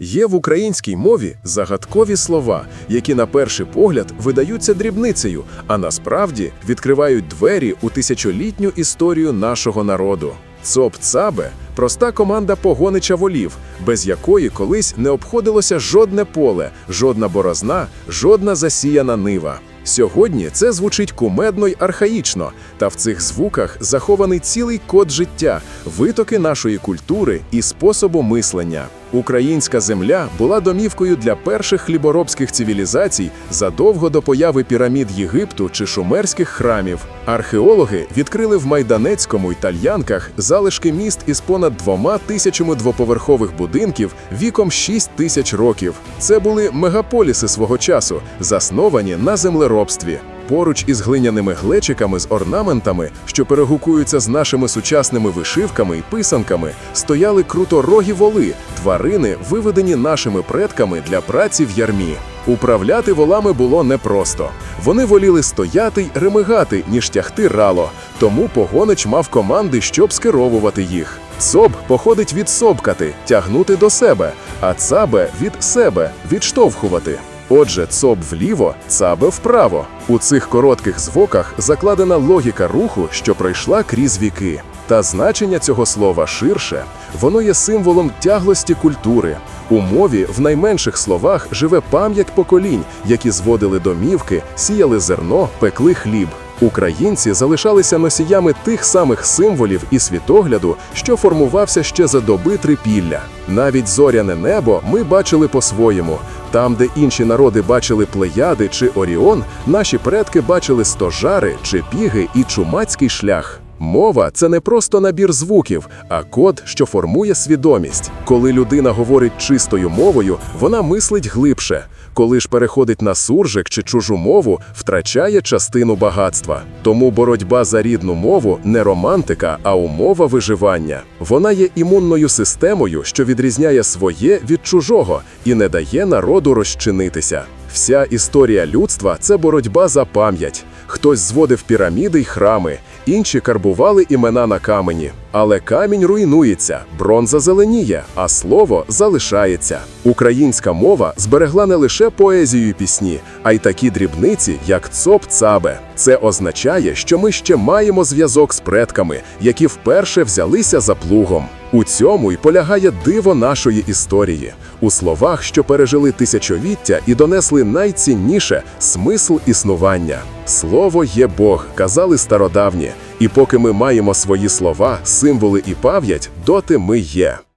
Є в українській мові загадкові слова, які на перший погляд видаються дрібницею, а насправді відкривають двері у тисячолітню історію нашого народу. Цоп-цабе – проста команда погонича волів, без якої колись не обходилося жодне поле, жодна борозна, жодна засіяна нива. Сьогодні це звучить кумедно й архаїчно, та в цих звуках захований цілий код життя, витоки нашої культури і способу мислення. Українська земля була домівкою для перших хліборобських цивілізацій задовго до появи пірамід Єгипту чи шумерських храмів. Археологи відкрили в Майданецькому й Тальянках залишки міст із понад двома тисячами двоповерхових будинків віком 6 тисяч років. Це були мегаполіси свого часу, засновані на землеробстві. Поруч із глиняними глечиками з орнаментами, що перегукуються з нашими сучасними вишивками і писанками, стояли круторогі воли, тварини, виведені нашими предками для праці в ярмі. Управляти волами було непросто. Вони воліли стояти й ремигати, ніж тягти рало, тому погонич мав команди, щоб скеровувати їх. Цоб походить від собкати, тягнути до себе, а цабе від себе відштовхувати. Отже, цоб вліво, цабе вправо. У цих коротких звуках закладена логіка руху, що пройшла крізь віки. Та значення цього слова ширше, воно є символом тяглості культури. У мові в найменших словах живе пам'ять поколінь, які зводили домівки, сіяли зерно, пекли хліб. Українці залишалися носіями тих самих символів і світогляду, що формувався ще за доби трипілля. Навіть зоряне небо ми бачили по-своєму. Там, де інші народи бачили плеяди чи Оріон, наші предки бачили стожари, чи піги і чумацький шлях. Мова це не просто набір звуків, а код, що формує свідомість. Коли людина говорить чистою мовою, вона мислить глибше. Коли ж переходить на суржик чи чужу мову, втрачає частину багатства. Тому боротьба за рідну мову не романтика, а умова виживання. Вона є імунною системою, що відрізняє своє від чужого і не дає народу розчинитися. Вся історія людства це боротьба за пам'ять. Хтось зводив піраміди й храми, інші карбували імена на камені. Але камінь руйнується, бронза зеленіє, а слово залишається. Українська мова зберегла не лише поезію й пісні, а й такі дрібниці, як цоп-цабе. Це означає, що ми ще маємо зв'язок з предками, які вперше взялися за плугом. У цьому й полягає диво нашої історії, у словах, що пережили тисячоліття і донесли найцінніше смисл існування. Слово є Бог, казали стародавні, і поки ми маємо свої слова, символи і пам'ять, доти ми є.